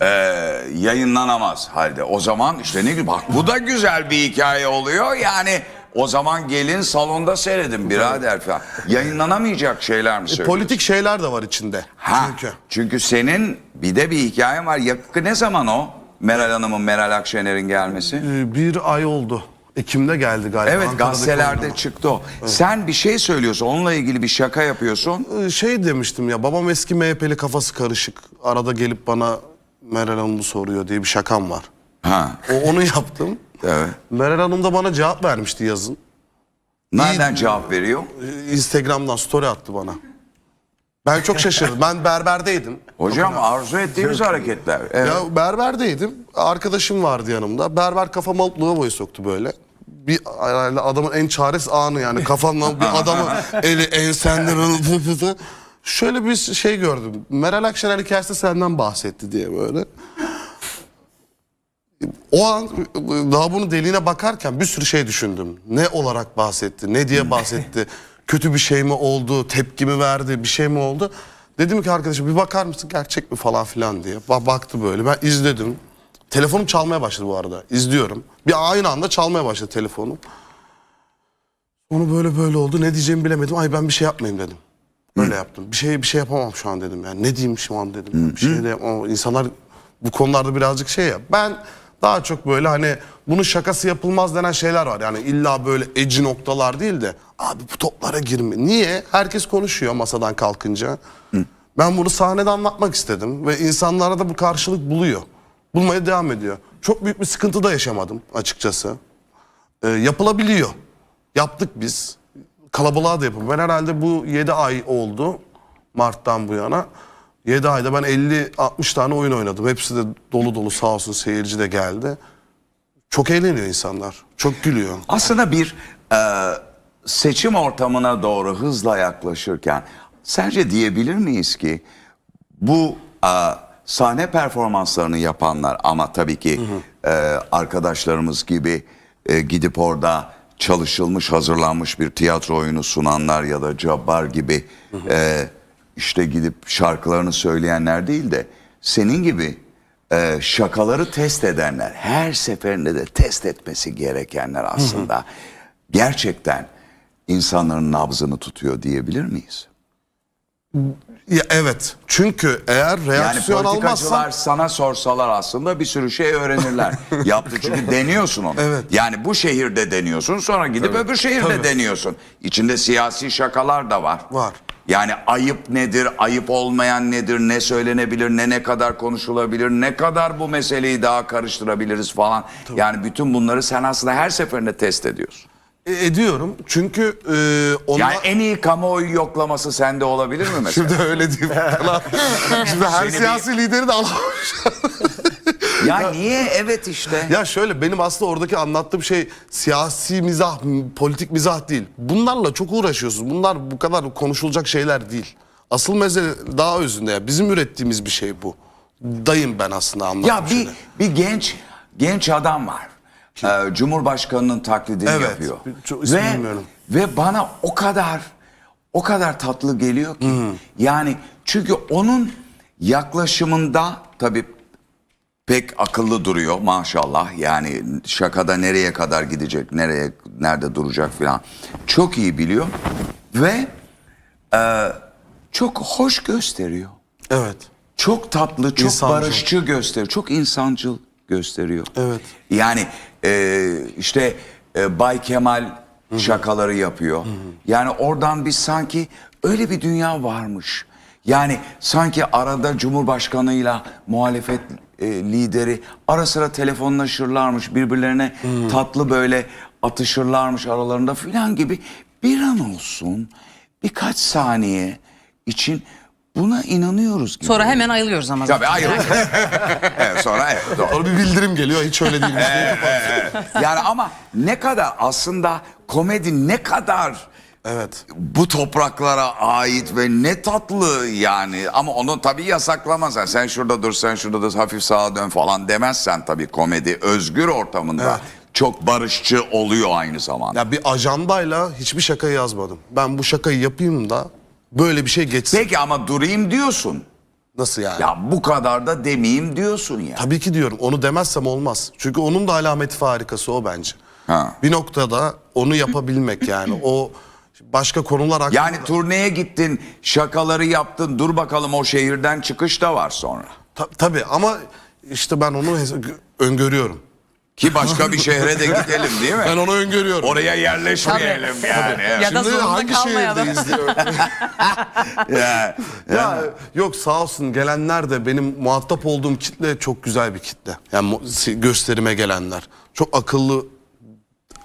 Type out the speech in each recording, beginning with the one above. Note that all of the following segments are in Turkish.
e, yayınlanamaz halde. O zaman işte ne güzel bak bu da güzel bir hikaye oluyor. Yani o zaman gelin salonda seyredin birader falan. Yayınlanamayacak şeyler mi söylüyorsun? Politik şeyler de var içinde. Ha, Çünkü. çünkü senin bir de bir hikayen var. Yakın ne zaman o? Meral Hanım'ın, Meral Akşener'in gelmesi. Ee, Bir ay oldu. Ekim'de geldi galiba. Evet Ankara'daki gazetelerde çıktı o. Sen bir şey söylüyorsun. Onunla ilgili bir şaka yapıyorsun. Ee, Şey demiştim ya babam eski MHP'li kafası karışık. Arada gelip bana Meral Hanım'ı soruyor diye bir şakam var. Ha. O, onu yaptım. Evet. Meral Hanım da bana cevap vermişti yazın. Nereden cevap veriyor? Ee, Instagram'dan story attı bana. Ben çok şaşırdım. Ben berberdeydim. Hocam arzu ettiğimiz hareketler. Evet. Ya berberdeydim. Arkadaşım vardı yanımda. Berber kafama alıp boyu soktu böyle. Bir herhalde adamın en çaresiz anı yani kafamdan bir adamı eli ensenden alıp Şöyle bir şey gördüm. Meral Akşener hikayesi senden bahsetti diye böyle. O an daha bunu deliğine bakarken bir sürü şey düşündüm. Ne olarak bahsetti, ne diye bahsetti, kötü bir şey mi oldu, tepki mi verdi, bir şey mi oldu? Dedim ki arkadaşım bir bakar mısın gerçek mi falan filan diye. Ba- baktı böyle ben izledim. Telefonum çalmaya başladı bu arada. İzliyorum. Bir aynı anda çalmaya başladı telefonum. Onu böyle böyle oldu. Ne diyeceğimi bilemedim. Ay ben bir şey yapmayayım dedim. Böyle yaptım. Bir şey bir şey yapamam şu an dedim. Yani ne diyeyim şu an dedim. Bir şey de yapamam. İnsanlar bu konularda birazcık şey ya. Ben daha çok böyle hani bunun şakası yapılmaz denen şeyler var. Yani illa böyle eci noktalar değil de abi bu toplara girme. Niye? Herkes konuşuyor masadan kalkınca. Ben bunu sahnede anlatmak istedim ve insanlara da bu karşılık buluyor. Bulmaya devam ediyor. Çok büyük bir sıkıntı da yaşamadım açıkçası. Ee, yapılabiliyor. Yaptık biz. Kalabalığa da yapın. Ben herhalde bu 7 ay oldu. Mart'tan bu yana. 7 ayda ben 50-60 tane oyun oynadım. Hepsi de dolu dolu sağ olsun seyirci de geldi. Çok eğleniyor insanlar. Çok gülüyor. Aslında bir e, seçim ortamına doğru hızla yaklaşırken sence diyebilir miyiz ki bu e, sahne performanslarını yapanlar ama tabii ki e, arkadaşlarımız gibi e, gidip orada çalışılmış hazırlanmış bir tiyatro oyunu sunanlar ya da Cabbar gibi e, işte gidip şarkılarını söyleyenler değil de senin gibi e, şakaları test edenler, her seferinde de test etmesi gerekenler aslında. Gerçekten insanların nabzını tutuyor diyebilir miyiz? Ya evet. Çünkü eğer Yani reaksiyon politikacılar almazsan sana sorsalar aslında bir sürü şey öğrenirler. Yaptı çünkü deniyorsun onu. Evet. Yani bu şehirde deniyorsun sonra gidip öbür şehirde Tabii. deniyorsun. İçinde siyasi şakalar da var. Var. Yani ayıp nedir, ayıp olmayan nedir, ne söylenebilir, ne ne kadar konuşulabilir, ne kadar bu meseleyi daha karıştırabiliriz falan. Yani bütün bunları sen aslında her seferinde test ediyorsun. E, ediyorum. Çünkü e, onlar... Yani en iyi kamuoyu yoklaması sende olabilir mi mesela? Şimdi öyle diyeyim falan. Şimdi her Seni bir- siyasi lideri de alamamış. ya niye? Evet işte. Ya şöyle benim aslında oradaki anlattığım şey siyasi mizah, politik mizah değil. Bunlarla çok uğraşıyorsun. Bunlar bu kadar konuşulacak şeyler değil. Asıl mesele daha özünde ya. Bizim ürettiğimiz bir şey bu. Dayım ben aslında anlattığım Ya bir şeyler. bir genç genç adam var. Ee, Cumhurbaşkanının taklidini Evet, yapıyor. çok ve bilmiyorum. ve bana o kadar o kadar tatlı geliyor ki. Yani çünkü onun yaklaşımında tabii pek akıllı duruyor maşallah. Yani şakada nereye kadar gidecek, nereye nerede duracak filan. Çok iyi biliyor ve e, çok hoş gösteriyor. Evet. Çok tatlı, çok İnsancıl. barışçı gösteriyor. Çok insancıl gösteriyor. Evet. Yani e, işte e, Bay Kemal şakaları yapıyor. Yani oradan biz sanki öyle bir dünya varmış. Yani sanki arada Cumhurbaşkanıyla muhalefet e, lideri ara sıra telefonlaşırlarmış. Birbirlerine tatlı böyle atışırlarmış aralarında filan gibi bir an olsun birkaç saniye için buna inanıyoruz gibi. Sonra hemen ayılıyoruz ama. Tabii zaten. hayır. evet, sonra evet. doğru. Sonra bir bildirim geliyor. Hiç öyle değil. Yani ama ne kadar aslında komedi ne kadar evet. bu topraklara ait ve ne tatlı yani ama onu tabii yasaklamazsan sen şurada dur sen şurada dur hafif sağa dön falan demezsen tabii komedi özgür ortamında Evet. çok barışçı oluyor aynı zamanda. Ya bir ajandayla hiçbir şakayı yazmadım. Ben bu şakayı yapayım da böyle bir şey geçsin. Peki ama durayım diyorsun. Nasıl yani? Ya bu kadar da demeyeyim diyorsun ya. Tabii ki diyorum onu demezsem olmaz. Çünkü onun da alameti farikası o bence. Ha. Bir noktada onu yapabilmek yani o başka konular hakkında... Yani turneye gittin, şakaları yaptın. Dur bakalım o şehirden çıkış da var sonra. Ta- tabii ama işte ben onu öngörüyorum. Ki başka bir şehre de gidelim değil mi? Ben onu öngörüyorum. Oraya yerleşmeyelim yani. Ya da Şimdi zorunda hangi kalmayalım. şehirdeyiz diyor. Ya, ya yok sağ olsun gelenler de benim muhatap olduğum kitle çok güzel bir kitle. Yani mu- gösterime gelenler. Çok akıllı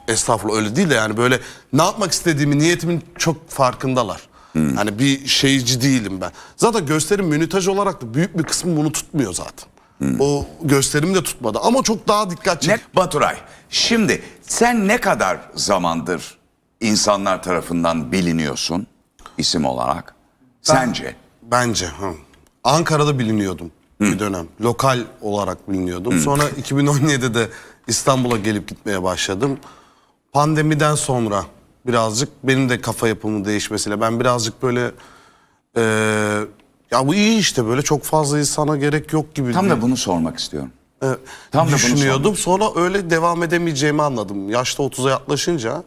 estağfurullah öyle değil de yani böyle ne yapmak istediğimi niyetimin çok farkındalar. Hani bir şeyci değilim ben. Zaten gösterim münütaj olarak da büyük bir kısmı bunu tutmuyor zaten. O gösterimi de tutmadı ama çok daha dikkat Ne çekici. Baturay, şimdi sen ne kadar zamandır insanlar tarafından biliniyorsun isim olarak? Sence? Bence. Ha. Ankara'da biliniyordum bir dönem. Lokal olarak biliniyordum. Sonra 2017'de İstanbul'a gelip gitmeye başladım. Pandemiden sonra birazcık benim de kafa yapımı değişmesiyle ben birazcık böyle eee, ya bu iyi işte böyle çok fazla insana gerek yok gibi Tam da bunu sormak istiyorum. e, tam da bunu düşünüyordum. Sonra öyle devam edemeyeceğimi anladım. Yaşta 30'a yaklaşınca.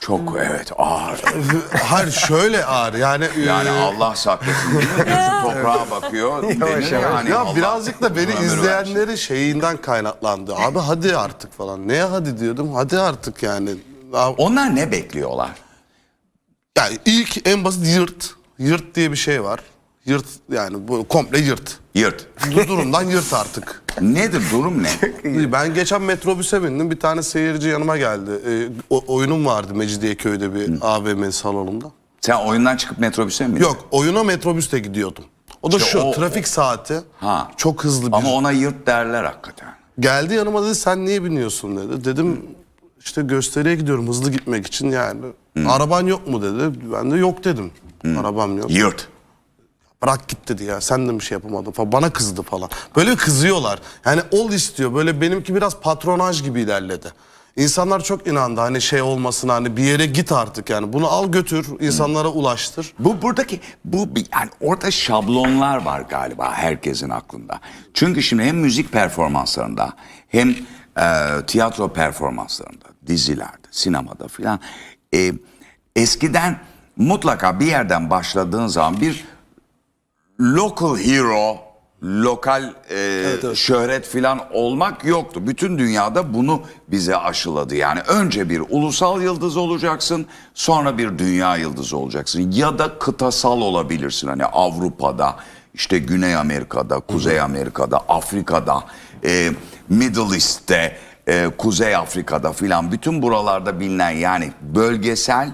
Çok evet ağır. Hayır şöyle ağır yani. Yani eee, Allah saklasın? Gözü toprağa bakıyor. denir yani. ya Allah birazcık da beni ömür versin. izleyenleri şeyinden kaynaklandı. Abi hadi artık falan. Neye hadi diyordum. Hadi artık yani. Ya, Onlar ne bekliyorlar? yani ilk en basit yırt. Yırt diye bir şey var. Yırt yani bu komple yırt. Yırt. Bu durumdan yırt artık. Nedir durum ne? Ben geçen metrobüse bindim. Bir tane seyirci yanıma geldi. Ee, o, oyunum vardı Mecidiyeköy'de bir AVM salonunda. Sen oyundan çıkıp metrobüse mi? Yok oyuna metrobüste gidiyordum. O da İşte şu o- trafik saati. Ha. Çok hızlı bir Ama ona yırt derler hakikaten. Geldi yanıma dedi sen niye biniyorsun dedi. Dedim işte gösteriye gidiyorum hızlı gitmek için yani. Araban yok mu dedi. Ben de yok dedim. Arabam yok. Yırt. Bırak git dedi ya sen de bir şey yapamadın falan. Bana kızdı falan. Böyle kızıyorlar. Yani ol istiyor. Böyle benimki biraz patronaj gibi ilerledi. İnsanlar çok inandı hani şey olmasın hani bir yere git artık yani. Bunu al götür insanlara ulaştır. Bu buradaki bu yani orada şablonlar var galiba herkesin aklında. Çünkü şimdi hem müzik performanslarında hem e, tiyatro performanslarında, dizilerde, sinemada filan e, eskiden mutlaka bir yerden başladığın zaman bir local hero, lokal e, şöhret filan olmak yoktu. Bütün dünyada bunu bize aşıladı. Yani önce bir ulusal yıldız olacaksın, sonra bir dünya yıldızı olacaksın. Ya da kıtasal olabilirsin. Hani Avrupa'da, işte Güney Amerika'da, Kuzey Amerika'da, Afrika'da, e, Middle East'te, e, Kuzey Afrika'da filan bütün buralarda bilinen yani bölgesel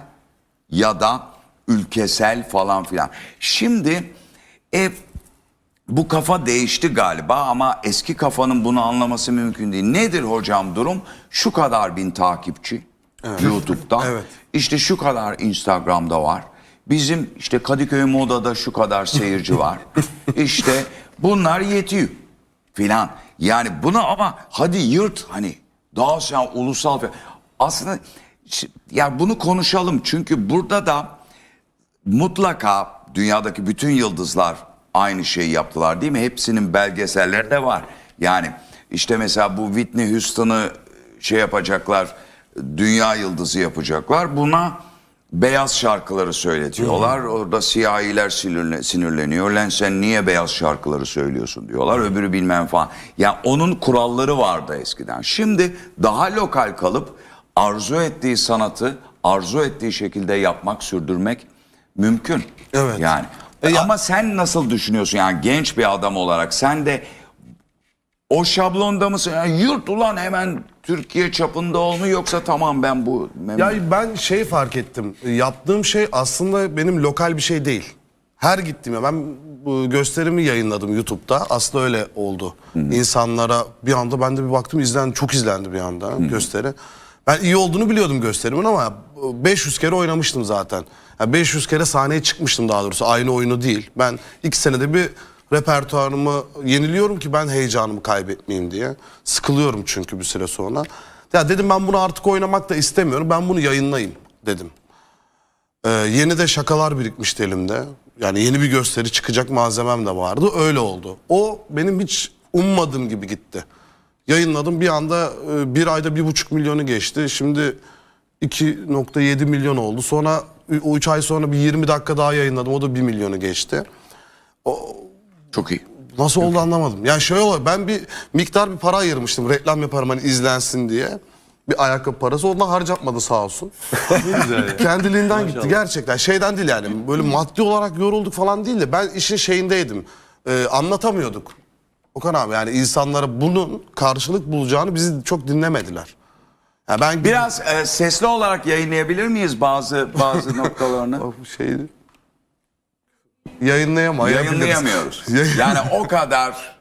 ya da ülkesel falan filan. Şimdi e, bu kafa değişti galiba ama eski kafanın bunu anlaması mümkün değil. Nedir hocam durum? Şu kadar bin takipçi YouTube'da. Evet. İşte şu kadar Instagram'da var. Bizim işte Kadıköy Moda'da şu kadar seyirci var. işte bunlar yetiyor filan. Yani bunu ama hadi yırt hani daha sen ulusal fe- aslında ya bunu konuşalım çünkü burada da mutlaka dünyadaki bütün yıldızlar aynı şeyi yaptılar değil mi? Hepsinin belgeselleri de var. Yani işte mesela bu Whitney Houston'ı şey yapacaklar, dünya yıldızı yapacaklar. Buna beyaz şarkıları söyletiyorlar. Orada siyahiler sinirle- sinirleniyor. Lan sen niye beyaz şarkıları söylüyorsun diyorlar. Öbürü bilmem falan. Ya onun kuralları vardı eskiden. Şimdi daha lokal kalıp arzu ettiği sanatı arzu ettiği şekilde yapmak, sürdürmek mümkün. Evet. Yani E ya- ama sen nasıl düşünüyorsun yani genç bir adam olarak sen de o şablonda mısın? Yani yurt ulan hemen Türkiye çapında olmu yoksa tamam ben bu Ya ben şey fark ettim. Yaptığım şey aslında benim lokal bir şey değil. Her gittiğimde ben bu gösterimi yayınladım YouTube'da. Aslında öyle oldu. İnsanlara bir anda ben de bir baktım izlendi çok izlendi bir anda gösteri. Ben iyi olduğunu biliyordum gösterimin ama 500 kere oynamıştım zaten. Yani 500 kere sahneye çıkmıştım daha doğrusu aynı oyunu değil. Ben iki senede bir repertuarımı yeniliyorum ki ben heyecanımı kaybetmeyeyim diye. Sıkılıyorum çünkü bir süre sonra. Ya dedim ben bunu artık oynamak da istemiyorum. Ben bunu yayınlayayım dedim. Ee, yeni de şakalar birikmişti elimde. yani yeni bir gösteri çıkacak malzemem de vardı. Öyle oldu. O benim hiç ummadığım gibi gitti. Yayınladım bir anda e, bir ayda bir buçuk milyonu geçti. Şimdi 2.7 milyon oldu. Sonra o 3 ay sonra bir 20 dakika daha yayınladım. O da 1 milyonu geçti. Çok iyi. Nasıl oldu anlamadım. Yani şöyle oluyor. Ben bir miktar bir para ayırmıştım. Reklam yaparım hani izlensin diye. Bir ayakkabı parası. Ondan harcatmadı sağ olsun. Kendiliğinden gitti gerçekten. Şeyden değil yani. Böyle maddi olarak yorulduk falan değil de ben işin şeyindeydim. Ee, anlatamıyorduk. Okan abi yani insanlara bunun karşılık bulacağını bizi çok dinlemediler. Ya ben Biraz e, sesli olarak yayınlayabilir miyiz bazı bazı noktalarını? bu şeyi yayınlayamayabiliriz. Yayınlayamıyoruz. Yayın- Yani o kadar